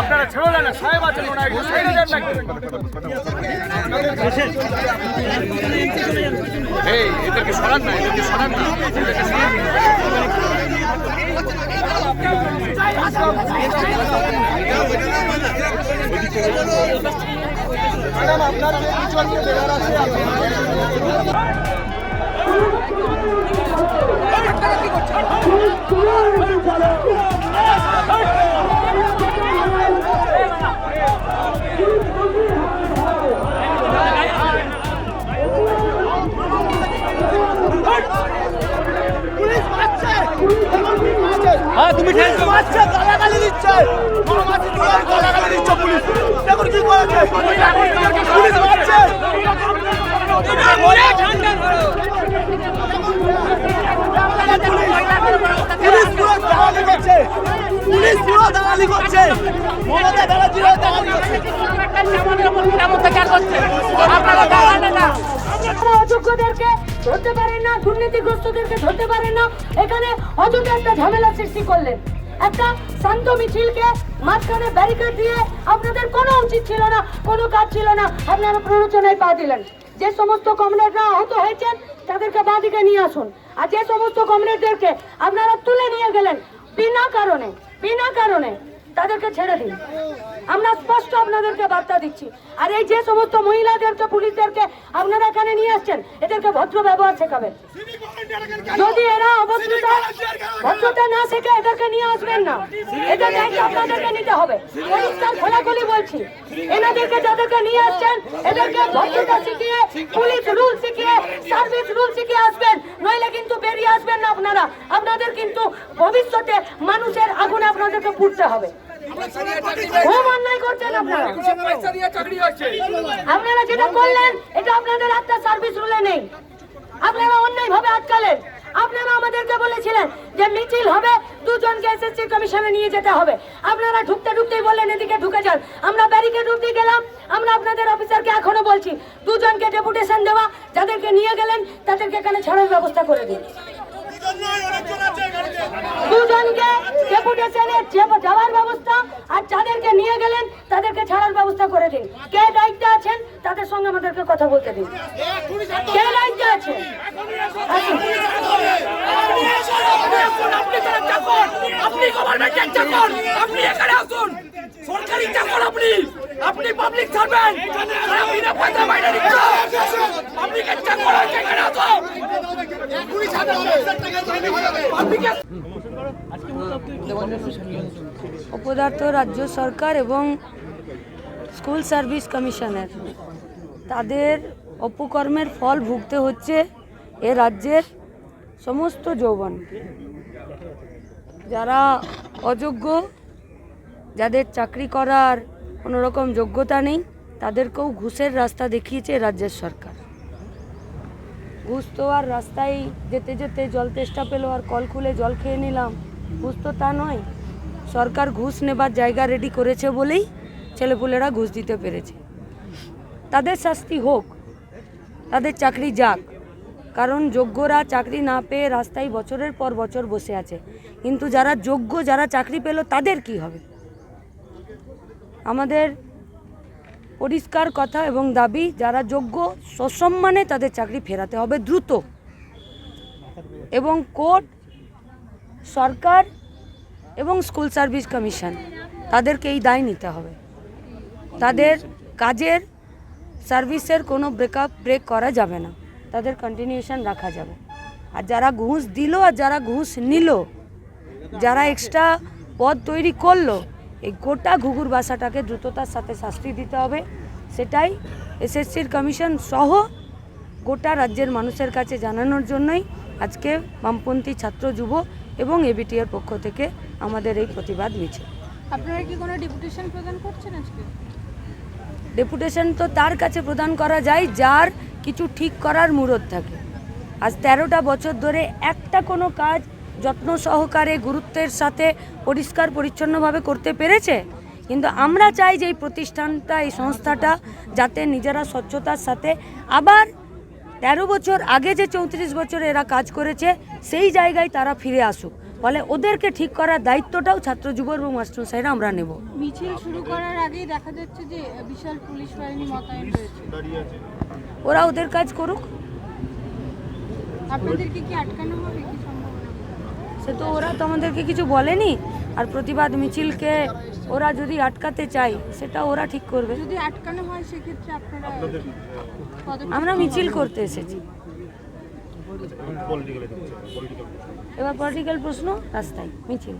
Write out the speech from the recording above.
আপনারা ছেড়ে না, সাহেব আছেন ওনার একটু সাইডে যান এদেরকে সরান না, এদেরকে সরান না এদেরকে। হ্যাঁ তুমি ঠিক মারছে গালাগালি দিচ্ছে। মারছে গালাগালি দালালি করছে। মমতা ব্যানার্জির দালালি করছে। অযোগ্যদেরকে ধরতে পারেন না দুর্নীতিগ্রস্তদেরকে ধরতে পারেন না। এখানে অযথা একটা ঝামেলা সৃষ্টি করলেন। একটা শান্ত মিছিলকে মাঝখানে ব্যারিকেড দিয়ে আপনাদের কোনো উচিত ছিল না কোনো কাজ ছিল না। আপনারা প্ররোচনায় পা দিলেন। যে সমস্ত কমরেডরা আহত হয়েছেন তাদেরকে বাঁদিকে নিয়ে আসুন। আর যে সমস্ত কমরেডদেরকে আপনারা তুলে নিয়ে গেলেন বিনা কারণে বিনা কারণে তাদেরকে ছেড়ে দিন। আমরা স্পষ্ট আপনাদেরকে বার্তা দিচ্ছি। আর এই যে সমস্ত মহিলাদেরকে, পুলিশদেরকে আপনারা এখানে নিয়ে আসছেন, এদেরকে ভদ্র ব্যবহার শেখাবেন। যদি এরা অভদ্রতা ভদ্রতা না শেখে এদেরকে নিয়ে আসবেন না। এদের দায়িত্ব আপনাদেরকে নিতে হবে। পরিষ্কার খোলাখুলি বলছি, এনাদেরকে যাদেরকে নিয়ে আসছেন, এদেরকে ভদ্রতা শিখিয়ে পুলিশ রুল শিখিয়ে রুল শিখিয়ে আসবেন? নইলে কিন্তু বেরিয়ে আসবেন না আপনারা। আপনাদের কিন্তু ভবিষ্যতে মানুষের আগুনে আপনাদেরকে পুড়তে হবে। অন্যায় আপনারা। আপনারা যেটা করলেন, এটা আপনাদের আত্মার সার্ভিস রুলে নেই। আপনারা অন্যায় ভাবে আটকালেন। আপনারা আমাদেরকে বলেছিলেন যে মিছিল হবে, দুজনকে এসএসসি কমিশনে নিয়ে যেতে হবে। আপনারা ঢুকতে ঢুকতেই বললেন, এদিকে ঢুকে যান। আমরা ব্যারিকেড ঢুকতে গেলাম। আমরা আপনাদের অফিসারকে এখনও বলছি, দুজনকে ডেপুটেশন দেওয়া, যাদেরকে নিয়ে গেলেন, তাদেরকে এখানে ছাড়ার ব্যবস্থা করে দিন। দুজনকে ডেপুটেশনে যাওয়ার ব্যবস্থা, আর যাদেরকে নিয়ে গেলেন, তাদেরকে ছাড়ার ব্যবস্থা করে দিন। কে দায়িত্বে আছেন? তাদের সঙ্গে আমাদেরকে কথা বলতে দিন। কে দায়িত্বে আছে? আসুন। আপনি গভর্নমেন্টের চাকর আপনি এখানে আসুন। সরকারি চাকর আপনি। আপনি পাবলিক সার্ভেন্ট বিনা পয়সা মাইনে দিচ্ছ আপনি চাকর আছে এখানে আসুন অপদার্থ রাজ্য সরকার এবং স্কুল সার্ভিস কমিশনের। তাদের অপকর্মের ফল ভুগতে হচ্ছে এ রাজ্যের সমস্ত যৌবন। যারা অযোগ্য, যাদের চাকরি করার কোনো রকম যোগ্যতা নেই, তাদেরকেও ঘুষের রাস্তা দেখিয়েছে রাজ্যের সরকার। ঘুষ তো আর রাস্তায় যেতে যেতে জল তেষ্টা পেল, আর কল খুলে জল খেয়ে নিলাম। ঘুষ তো তা নয়, সরকার ঘুষ নেবার জায়গা রেডি করেছে বলেই ছেলেপুলেরা ঘুষ দিতে পেরেছে। তাদের শাস্তি হোক, তাদের চাকরি যাক। কারণ যোগ্যরা চাকরি না পেয়ে রাস্তায় বছরের পর বছর বসে আছে। কিন্তু যারা যোগ্য, যারা চাকরি পেল, তাদের কি হবে? আমাদের পরিষ্কার কথা এবং দাবি, যারা যোগ্য, সসম্মানে তাদের চাকরি ফেরাতে হবে দ্রুত। এবং কোর্ট, সরকার এবং স্কুল সার্ভিস কমিশন, তাদেরকে এই দায় নিতে হবে। তাদের কাজের সার্ভিসের কোনো ব্রেকআপ ব্রেক করা যাবে না। তাদের কন্টিনিউশন রাখা যাবে। আর যারা ঘুষ দিল আর যারা ঘুষ নিল, যারা এক্সট্রা পদ তৈরি করল, এই গোটা ঘুঘুর বাসাটাকে দ্রুততার সাথে শাস্তি দিতে হবে। সেটাই এসএসসির কমিশন সহ গোটা রাজ্যের মানুষের কাছে জানানোর জন্যই আজকে বামপন্থী ছাত্র যুব এবং এবিটিআর পক্ষ থেকে আমাদের এই প্রতিবাদ মিছিল। আপনারা কি কোনো ডেপুটেশন প্রদান করছেন আজকে? ডেপুটেশন তো তার কাছে প্রদান করা যায়, যার কিছু ঠিক করার মুরদ থাকে। আজ তেরোটা বছর ধরে একটা কোনো কাজ যত্ন সহকারে গুরুত্বের সাথে পরিষ্কার পরিচ্ছন্নভাবে করতে পেরেছে? কিন্তু আমরা চাই যে এই প্রতিষ্ঠানটা, এই সংস্থাটা যাতে নিজেরা স্বচ্ছতার সাথে আবার তেরো বছর আগে যে চৌত্রিশ বছর এরা কাজ করেছে, সেই জায়গায় তারা ফিরে আসুক। ফলে ওদেরকে ঠিক করার দায়িত্বটাও ছাত্র যুব এবং মাস্টার সাহেরা আমরা নেব। মিছিল শুরু করার আগেই দেখা যাচ্ছে যে বিশাল পুলিশ বাহিনী মোতায়েন রয়েছে। ওরা ওদের কাজ করুক। আপনাদেরকে কি আটকানো হবে কি সম্ভাবনা? সে তো ওরা তো আমাদেরকে কিছু বলেনি। আর প্রতিবাদ মিছিলকে ওরা যদি আটকাতে চায় সেটা ওরা ঠিক করবে। যদি আটকানো হয় সেক্ষেত্রে আপনারা আমরা মিছিল করতে এসেছি। এবার পলিটিক্যাল প্রশ্ন রাস্তায় মিছিল।